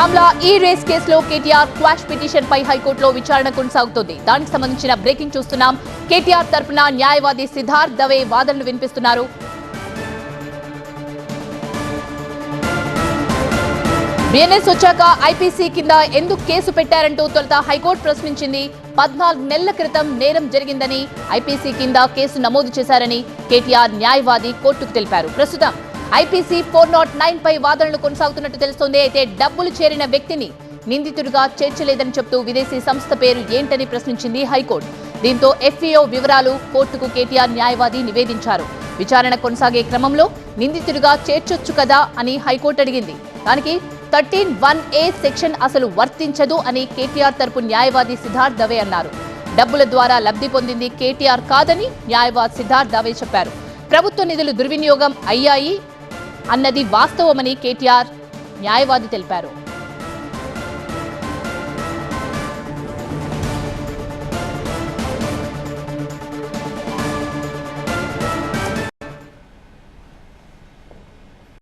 ఆమ్లా ఈ రేస్ కేసులో KTR quash petition పై హైకోర్టులో విచారణ కొనసాగుతోంది. దానికి సంబంధించిన బ్రేకింగ్ చూస్తున్నాం. కేటీఆర్ తరపున న్యాయవాది సిద్ధార్థ్ దవే వాదనలు వినిపిస్తున్నారు. బిఎన్ఎస్ వచ్చాక ఐపీసీ కింద ఎందుకు కేసు పెట్టారంటూ తొలుత హైకోర్టు ప్రశ్నించింది. పద్నాలుగు నెలల క్రితం నేరం జరిగిందని ఐపీసీ కింద కేసు నమోదు చేశారని కేటీఆర్ న్యాయవాది కోర్టుకు తెలిపారు. ప్రస్తుతం ఐపీసీ ఫోర్ నాట్ నైన్ పై వాదనలు కొనసాగుతున్నట్టు తెలుస్తోంది. అయితే డబ్బులు చేరిన వ్యక్తిని నిందితుడిగా చేర్చలేదని చెప్తూ విదేశీ సంస్థ పేరు ఏంటని ప్రశ్నించింది హైకోర్టు. దీంతో ఎఫ్ఈఓ వివరాలు కోర్టుకు కేటీఆర్ న్యాయవాది నివేదించారు. విచారణ కొనసాగే క్రమంలో నిందితుడిగా చేర్చొచ్చు కదా అని హైకోర్టు అడిగింది. దానికి థర్టీన్ వన్ ఏ సెక్షన్ అసలు వర్తించదు అని కేటీఆర్ తరపు న్యాయవాది సిద్ధార్థ్ దవే అన్నారు. డబ్బుల ద్వారా లబ్ధి పొందింది కేటీఆర్ కాదని న్యాయవాది సిద్ధార్థ్ దవే చెప్పారు. ప్రభుత్వ నిధులు దుర్వినియోగం అయ్యాయి అన్నది వాస్తవమని కేటీఆర్ న్యాయవాది తెలిపారు.